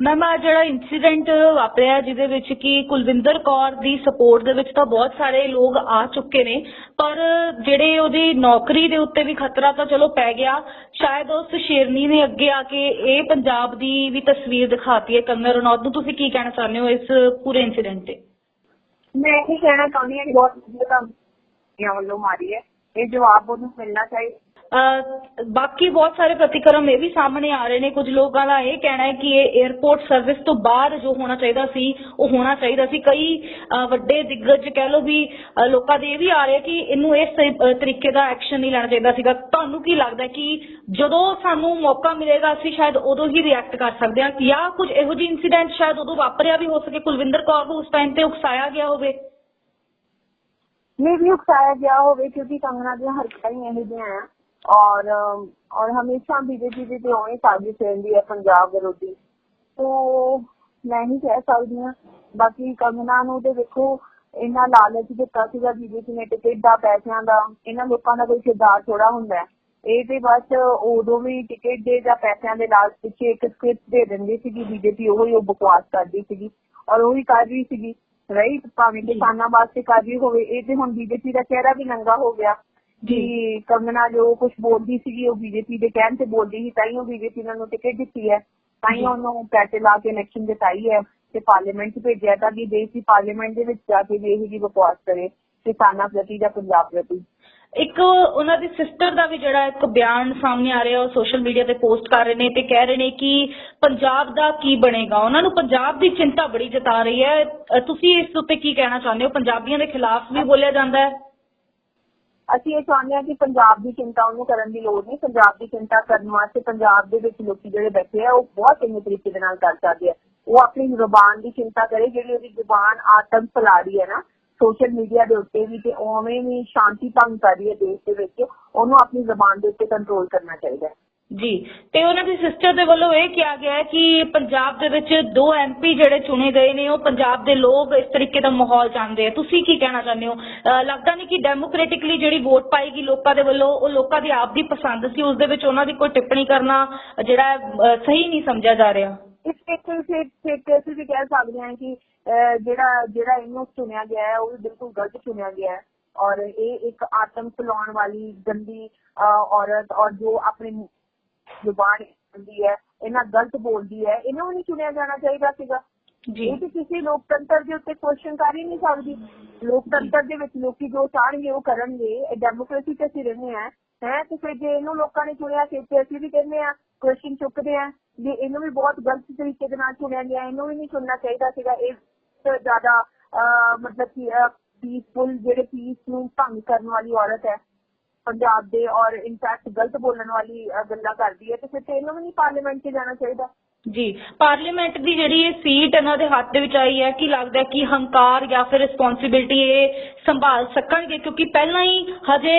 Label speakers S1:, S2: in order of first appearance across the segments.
S1: Ma'am ਆ ਜਿਹੜਾ incident ਵਾਪਰਿਆ ਜਿਹਦੇ ਵਿੱਚ ਕਿ ਕੁਲਵਿੰਦਰ ਕੌਰ ਦੀ ਸਪੋਰਟ ਦੇ ਵਿੱਚ ਤਾਂ ਬਹੁਤ ਸਾਰੇ ਲੋਕ ਆ ਚੁੱਕੇ ਨੇ, ਪਰ ਜਿਹੜੇ ਉਹਦੀ ਨੌਕਰੀ ਦੇ ਉੱਤੇ ਵੀ ਖਤਰਾ ਤਾਂ ਚਲੋ ਪੈ ਗਿਆ, ਸ਼ਾਇਦ ਉਸ ਸ਼ੇਰਨੀ ਨੇ ਅੱਗੇ ਆ ਕੇ ਇਹ ਪੰਜਾਬ ਦੀ ਵੀ ਤਸਵੀਰ ਦਿਖਾਤੀ ਹੈ। ਕੰਗਨਾ ਰਣੌਤ ਨੂੰ ਤੁਸੀਂ ਕੀ ਕਹਿਣਾ ਚਾਹੁੰਦੇ ਹੋ ਇਸ ਪੂਰੇ ਇਨਸੀਡੈਂਟ ਤੇ?
S2: ਮੈਂ ਇਹ ਕਹਿਣਾ ਚਾਹੁੰਦੀ ਹਾਂ ਕਿ ਬਹੁਤ ਵਧੀਆ ਕੰਮ ਵੱਲੋਂ ਮਾਰੀ ਹੈ। ਇਹ ਜਵਾਬ ਉਹਨੂੰ ਮਿਲਣਾ ਚਾਹੀਦਾ
S1: ਬਾਕੀ ਬਹੁਤ ਸਾਰੇ ਪ੍ਰਤੀਕਰਮ ਇਹ ਵੀ ਸਾਹਮਣੇ ਆ ਰਹੇ ਨੇ। ਕੁਝ ਲੋਕਾਂ ਦਾ ਇਹ ਕਹਿਣਾ ਹੈ ਕਿ ਇਹ 에어ਪੋਰਟ ਸਰਵਿਸ ਤੋਂ ਬਾਅਦ ਜੋ ਹੋਣਾ ਚਾਹੀਦਾ ਸੀ, ਉਹ ਹੋਣਾ ਚਾਹੀਦਾ ਸੀ। ਕਈ ਵੱਡੇ ਦਿੱਗਜ ਕਹਿ ਲਓ ਵੀ ਲੋਕਾਂ ਦੇ ਇਹ ਵੀ ਆ ਰਹੇ ਕਿ ਇਹਨੂੰ ਇਸ ਤਰੀਕੇ ਦਾ ਐਕਸ਼ਨ ਨਹੀਂ ਲੈਣਾ ਚਾਹੀਦਾ ਸੀਗਾ। ਤੁਹਾਨੂੰ ਕੀ ਲੱਗਦਾ ਕਿ ਜਦੋਂ ਸਾਨੂੰ ਮੌਕਾ ਮਿਲੇਗਾ, ਅਸੀਂ ਸ਼ਾਇਦ ਉਦੋਂ ਹੀ ਰਿਐਕਟ ਕਰ ਸਕਦੇ ਹਾਂ? ਜਾਂ ਕੁਝ ਇਹੋ ਜਿਹੇ ਇਨਸੀਡੈਂਟ ਸ਼ਾਇਦ ਉਦੋਂ ਵਾਪਰਿਆ ਵੀ ਹੋ ਸਕੇ? ਕੁਲਵਿੰਦਰ ਕੌਰ ਨੂੰ ਉਸ ਟਾਈਮ ਤੇ ਉਕਸਾਇਆ ਗਿਆ ਹੋਵੇ?
S2: ਨਹੀਂ ਵੀ ਉਕਸਾਇਆ ਗਿਆ ਹੋਵੇ, ਕਿਉਂਕਿ ਕੰਗਨਾ ਦੀਆਂ ਹਰਕਤਾਂ ਹੀ ਇਹੋ ਜਿਹੀਆਂ ਆ। ਔਰ ਔਰ ਹਮੇਸ਼ਾ ਬੀਜੇਪੀ ਦੀ ਤੇ ਉਹੀ ਸਾਜ਼ਿਸ਼ ਰਹਿੰਦੀ ਹੈ ਪੰਜਾਬ ਵਿਰੋਧੀ ਤੋ, ਮੈਂ ਨਹੀਂ ਕਹਿ ਸਕਦੀ ਹਾਂ, ਬਾਕੀ ਕੰਗਨਾ ਨੂੰ ਤੇ ਦੇਖੋ ਇਹਨਾਂ ਲਾਲਚ ਦਿੱਤਾ ਸੀਗਾ ਬੀਜੇਪੀ ਨੇ ਟਿਕਟ ਦਾ ਪੈਸਿਆਂ ਦਾ, ਇਹਨਾਂ ਲੋਕਾਂ ਦਾ ਕੋਈ ਕਿਰਦਾਰ ਥੋੜਾ ਹੁੰਦਾ ਇਹ ਤੇ ਬਸ ਉਦੋਂ ਵੀ ਟਿਕਟ ਦੇ ਜਾਂ ਪੈਸਿਆਂ ਦੇ ਲਾਲਚ ਪਿੱਛੇ ਇੱਕ ਸਕ੍ਰਿਪਟ ਦੇ ਦਿੰਦੀ ਸੀਗੀ ਬੀਜੇਪੀ ਉਹੀ ਉਹ ਬਕਵਾਸ ਕਰਦੀ ਸੀਗੀ। ਔਰ ਉਹੀ ਕਰ ਰਹੀ ਸੀਗੀ ਰਾਈਟ ਭਾਵੇਂ ਕਿਸਾਨਾਂ ਵਾਸਤੇ ਕਰ ਰਹੀ ਹੋਵੇ, ਇਹ ਤੇ ਹੁਣ ਬੀਜੇਪੀ ਦਾ ਚਿਹਰਾ ਵੀ ਨੰਗਾ ਹੋ ਗਿਆ। ਕਿ ਕੰਗਨਾ ਜੋ ਕੁਝ ਬੋਲਦੀ ਸੀਗੀ ਉਹ ਬੀਜੇਪੀ ਦੇ ਕਹਿਣ ਤੇ ਬੋਲਦੀ ਸੀ ਤਾਂ ਹੀ ਉਹ ਬੀਜੇਪੀ ਨੇ ਉਹਨੂੰ ਟਿਕਟ ਦਿੱਤੀ ਹੈ। ਤਾਂ ਹੀ ਉਹਨੂੰ ਪੈਸੇ ਲਾ ਕੇ ਇਲੈਕਸ਼ਨ ਜਿਤਾਈ ਹੈ ਤੇ ਪਾਰਲੀਮੈਂਟ 'ਚ ਭੇਜਿਆ ਤਾਂ ਕਿ ਦੇਸ਼ ਦੀ ਪਾਰਲੀਮੈਂਟ ਦੇ ਵਿੱਚ ਜਾ ਕੇ ਵੀ ਇਹੋ ਜਿਹੀ ਬਕਵਾਸ ਕਰੇ ਕਿਸਾਨਾਂ ਪ੍ਰਤੀ ਜਾਂ ਪੰਜਾਬ ਪ੍ਰਤੀ।
S1: ਇੱਕ ਉਹਨਾਂ ਦੀ ਸਿਸਟਰ ਦਾ ਵੀ ਜਿਹੜਾ ਇੱਕ ਬਿਆਨ ਸਾਹਮਣੇ ਆ ਰਿਹਾ ਉਹ ਸੋਸ਼ਲ ਮੀਡੀਆ ਤੇ ਪੋਸਟ ਕਰ ਰਹੇ ਨੇ ਤੇ ਕਹਿ ਰਹੇ ਨੇ ਕਿ ਪੰਜਾਬ ਦਾ ਕੀ ਬਣੇਗਾ? ਉਹਨਾਂ ਨੂੰ ਪੰਜਾਬ ਦੀ ਚਿੰਤਾ ਬੜੀ ਜਤਾ ਰਹੀ ਹੈ। ਤੁਸੀਂ ਇਸ ਉੱਤੇ ਕੀ ਕਹਿਣਾ ਚਾਹੁੰਦੇ ਹੋ? ਪੰਜਾਬੀਆਂ ਦੇ ਖਿਲਾਫ ਵੀ ਬੋਲਿਆ ਜਾਂਦਾ ਹੈ।
S2: ਅਸੀਂ ਇਹ ਚਾਹੁੰਦੇ ਹਾਂ ਕਿ ਪੰਜਾਬ ਦੀ ਚਿੰਤਾ ਉਹਨੂੰ ਕਰਨ ਦੀ ਲੋੜ ਨਹੀਂ, ਪੰਜਾਬ ਦੀ ਚਿੰਤਾ ਕਰਨ ਵਾਸਤੇ ਪੰਜਾਬ ਦੇ ਵਿੱਚ ਲੋਕੀ ਜਿਹੜੇ ਬੈਠੇ ਆ, ਉਹ ਬਹੁਤ ਚੰਗੇ ਤਰੀਕੇ ਦੇ ਨਾਲ ਕਰ ਸਕਦੇ ਆ। ਉਹ ਆਪਣੀ ਜ਼ੁਬਾਨ ਦੀ ਚਿੰਤਾ ਕਰੇ, ਜਿਹੜੀ ਉਹਦੀ ਜ਼ੁਬਾਨ ਆਤਮ ਫੈਲਾ ਰਹੀ ਹੈ ਨਾ, ਸੋਸ਼ਲ ਮੀਡੀਆ ਦੇ ਉੱਤੇ ਵੀ ਤੇ ਉਵੇਂ ਵੀ ਸ਼ਾਂਤੀ ਭੰਗ ਕਰ ਰਹੀ ਹੈ ਦੇਸ਼ ਦੇ ਵਿੱਚ, ਉਹਨੂੰ ਆਪਣੀ ਜ਼ੁਬਾਨ ਦੇ ਉੱਤੇ ਕੰਟਰੋਲ ਕਰਨਾ ਚਾਹੀਦਾ ਹੈ।
S1: ਜੀ। ਤੇ ਉਹਨਾਂ ਦੀ ਸਿਸਟਰ ਦੇ ਵੱਲੋਂ ਇਹ ਕਿਹਾ ਗਿਆ ਹੈ ਕਿ ਪੰਜਾਬ ਦੇ ਵਿੱਚ ਦੋ ਐਮਪੀ ਜਿਹੜੇ ਚੁਣੇ ਗਏ ਨੇ ਉਹ ਪੰਜਾਬ ਦੇ ਲੋਕ ਇਸ ਤਰੀਕੇ ਦਾ ਮਾਹੌਲ ਚਾਹੁੰਦੇ ਆ। ਤੁਸੀਂ ਕੀ ਕਹਿਣਾ ਚਾਹੁੰਦੇ ਹੋ? ਅ, ਲੱਗਦਾ ਨਹੀਂ ਕਿ ਡੈਮੋਕ੍ਰੈਟਿਕਲੀ ਜਿਹੜੀ ਵੋਟ ਪਾਏਗੀ ਲੋਕਾਂ ਦੇ ਵੱਲੋਂ ਉਹ ਲੋਕਾਂ ਦੀ ਆਪ ਪਸੰਦ ਸੀ। ਉਸ ਦੇ ਵਿੱਚ ਉਹਨਾਂ ਦੀ ਕੋਈ ਟਿੱਪਣੀ ਕਰਨਾ ਜਿਹੜਾ ਹੈ, ਅ, ਸਹੀ ਨਹੀਂ ਸਮਝਿਆ ਜਾ ਰਿਹਾ।
S2: ਇਸ ਖੇਤਰ ਸੇ ਖੇਤਰ ਸੇ ਵੀ ਕਹਿ ਸਕਦੇ ਹਾਂ ਕਿ ਅਹ, ਜਿਹੜਾ ਜਿਹੜਾ ਇਹਨੂੰ ਚੁਣਿਆ ਗਿਆ ਹੈ ਉਹ ਵੀ ਬਿਲਕੁਲ ਗਲਤ ਚੁਣਿਆ ਗਿਆ ਹੈ। ਔਰ ਇਹ ਇੱਕ ਆਤਮ ਫੈਲਾਉਣ ਵਾਲੀ ਗੰਦੀ ਅਹ, ਔਰਤ ਔਰ ਜੋ ਆਪਣੇ ਜ਼ੁਬਾਨ ਹੁੰਦੀ ਹੈ ਇਹਨਾਂ ਗਲਤ ਬੋਲਦੀ ਹੈ ਇਹਨੂੰ ਨਹੀਂ ਚੁਣਿਆ ਜਾਣਾ ਚਾਹੀਦਾ ਸੀਗਾ।
S1: ਜੀ।
S2: ਇਹ ਤੇ ਕਿਸੇ ਲੋਕਤੰਤਰ ਦੇ ਉੱਤੇ ਕੁਐਸਚਨ ਕਰ ਹੀ ਨਹੀਂ ਸਕਦੀ। ਲੋਕਤੰਤਰ ਦੇ ਵਿੱਚ ਲੋਕੀ ਜੋ ਚਾਹਣਗੇ ਉਹ ਕਰਨਗੇ। ਇਹ ਡੈਮੋਕ੍ਰੇਸੀ ਤੇ ਅਸੀਂ ਰਹਿੰਦੇ ਆ ਹੈ ਤੇ ਫਿਰ ਜੇ ਇਹਨੂੰ ਲੋਕਾਂ ਨੇ ਚੁਣਿਆ ਸੀ ਤੇ ਅਸੀਂ ਵੀ ਕਹਿੰਦੇ ਆ ਕੁਐਸਚਨ ਚੁੱਕਦੇ ਆ ਵੀ ਇਹਨੂੰ ਵੀ ਬਹੁਤ ਗਲਤ ਤਰੀਕੇ ਦੇ ਨਾਲ ਚੁਣਿਆ ਗਿਆ ਇਹਨੂੰ ਵੀ ਨਹੀਂ ਚੁਣਨਾ ਚਾਹੀਦਾ ਸੀਗਾ। ਇਹ ਤੋਂ ਜ਼ਿਆਦਾ ਮਤਲਬ ਕਿ ਪੀਸਫੁਲ ਜਿਹੜੇ ਪੀਸ ਨੂੰ ਭੰਗ ਕਰਨ ਵਾਲੀ ਔਰਤ ਹੈ। ਪੰਜਾਬ ਦੇ ਔਰ ਇਨਫੈਕਟ ਗਲਤ ਬੋਲਣ ਵਾਲੀ ਗੱਲਾਂ ਕਰਦੀ ਹੈ ਤੇ ਫਿਰ ਤੇ ਇਹਨੂੰ ਵੀ ਨਹੀਂ ਪਾਰਲੀਮੈਂਟ 'ਚ ਜਾਣਾ ਚਾਹੀਦਾ?
S1: ਜੀ ਪਾਰਲੀਮੈਂਟ ਦੀ ਜਿਹੜੀ ਇਹ ਸੀਟ ਇਹਨਾਂ ਦੇ ਹੱਥ ਦੇ ਵਿੱਚ ਆਈ ਹੈ ਕੀ ਲੱਗਦਾ ਹੈ ਕਿ ਹੰਕਾਰ ਜਾਂ ਫਿਰ ਰਿਸਪੌਂਸਿਬਿਲਟੀ ਇਹ ਸੰਭਾਲ ਸਕਣਗੇ? ਕਿਉਂਕਿ ਪਹਿਲਾਂ ਹੀ ਹਜੇ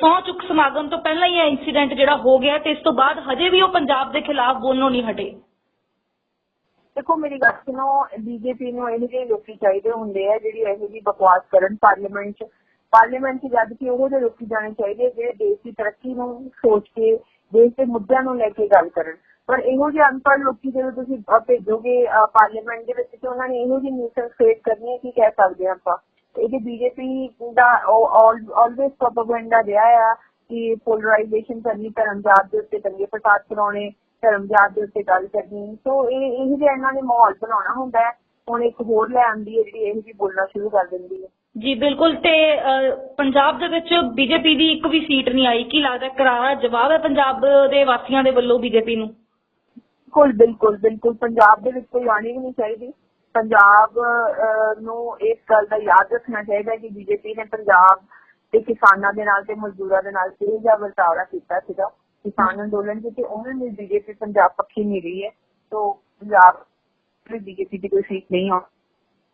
S1: ਸੌ ਚੁੱਕ ਸਮਾਗਮ ਤੋਂ ਪਹਿਲਾਂ ਹੀ ਇਹ ਇਨਸੀਡੈਂਟ ਜਿਹੜਾ ਹੋ ਗਿਆ ਤੇ ਇਸ ਤੋਂ ਬਾਅਦ ਹਜੇ ਵੀ ਉਹ ਪੰਜਾਬ ਦੇ ਖਿਲਾਫ ਬੋਲਣੋਂ ਨਹੀਂ ਹਟੇ।
S2: ਦੇਖੋ ਮੇਰੀ ਗੱਲ ਸੁਣੋ ਬੀਜੇਪੀ ਨੂੰ ਇਹੋ ਜਿਹੇ ਲੋਕੀ ਚਾਹੀਦੇ ਹੁੰਦੇ ਆ ਜਿਹੜੀ ਇਹੋ ਜਿਹੀ ਬਕਵਾਸ ਕਰਨ ਪਾਰਲੀਮੈਂਟ 'ਚ। ਪਾਰਲੀਮੈਂਟ 'ਚ ਜਦ ਕਿ ਉਹੋ ਜਿਹੇ ਲੋਕੀ ਜਾਣੇ ਚਾਹੀਦੇ ਜਿਹੜੇ ਦੇਸ਼ ਦੀ ਤਰੱਕੀ ਨੂੰ ਸੋਚ ਕੇ, ਦੇਸ਼ ਦੇ ਮੁੱਦਿਆਂ ਨੂੰ ਲੈ ਕੇ ਗੱਲ ਕਰਨ। ਪਰ ਇਹੋ ਜਿਹੇ ਅਨਪੜ੍ਹ ਲੋਕੀ ਜਦੋਂ ਤੁਸੀਂ ਭੇਜੋਗੇ ਪਾਰਲੀਮੈਂਟ ਦੇ ਵਿੱਚ, ਤੇ ਉਹਨਾਂ ਨੇ ਇਹੋ ਜਿਹੀ ਨਿਊਜ਼ਲ ਕ੍ਰੀਏਟ ਕਰਨੀ ਹੈ ਕੀ ਕਹਿ ਸਕਦੇ ਹਾਂ ਆਪਾਂ। ਇਹਦੇ ਬੀਜੇਪੀ ਦਾ ਆਲਵੇਸ ਪ੍ਰੋਪਗੈਂਡਾ ਰਿਹਾ ਆ ਕਿ ਪੋਲਰਾਈਜੇਸ਼ਨ ਕਰਨੀ ਧਰਮ ਜਾਤ ਦੇ ਉੱਤੇ ਦੰਗੇ ਫਸਾਦ ਕਰਾਉਣੇ ਧਰਮ ਜਾਤ ਦੇ ਉੱਤੇ ਗੱਲ ਕਰਨੀ ਸੋ ਇਹ ਇਹ ਜਿਹੜਾ ਇਹਨਾਂ ਨੇ ਮਾਹੌਲ ਬਣਾਉਣਾ ਹੁੰਦਾ ਹੁਣ ਇੱਕ ਹੋਰ ਲੈ ਆਂਦੀ ਹੈ ਜਿਹੜੀ ਇਹ ਜੀ ਬੋਲਣਾ ਸ਼ੁਰੂ ਕਰ ਦਿੰਦੀ ਹੈ।
S1: ਜੀ ਬਿਲਕੁਲ। ਤੇ ਅ, ਪੰਜਾਬ ਦੇ ਵਿੱਚ ਬੀਜੇਪੀ ਦੀ ਇੱਕ ਵੀ ਸੀਟ ਨਹੀਂ ਆਈ। ਕੀ ਲੱਗਦਾ ਕਰਾਰਾ ਜਵਾਬ ਹੈ ਪੰਜਾਬ ਦੇ ਵਾਸੀਆਂ ਦੇ ਵੱਲੋਂ ਬੀਜੇਪੀ ਨੂੰ?
S2: ਬਿਲਕੁਲ ਬਿਲਕੁਲ ਬਿਲਕੁਲ। ਪੰਜਾਬ ਦੇ ਵਿੱਚ ਕੋਈ ਆਣੀ ਵੀ ਨਹੀਂ ਚਾਹੀਦੀ। ਪੰਜਾਬ ਅਹ, ਨੂੰ ਇਸ ਗੱਲ ਦਾ ਯਾਦ ਰੱਖਣਾ ਚਾਹੀਦਾ ਕਿ ਬੀਜੇਪੀ ਨੇ ਪੰਜਾਬ ਦੇ ਕਿਸਾਨਾਂ ਦੇ ਨਾਲ ਤੇ ਮਜ਼ਦੂਰਾਂ ਦੇ ਨਾਲ ਕਿਹੋ ਜਿਹਾ ਵਰਤਾਰਾ ਕੀਤਾ ਸੀਗਾ। ਕਿਸਾਨ ਅੰਦੋਲਨ ਚ ਤੇ ਉਹਨਾਂ ਨੇ ਬੀਜੇਪੀ ਪੰਜਾਬ ਪੱਖੀ ਨਹੀਂ ਰਹੀ ਹੈ। ਤੋਂ ਪੰਜਾਬ ਵਿੱਚ ਬੀਜੇਪੀ ਦੀ ਕੋਈ ਸੀਟ ਨਹੀਂ ਆ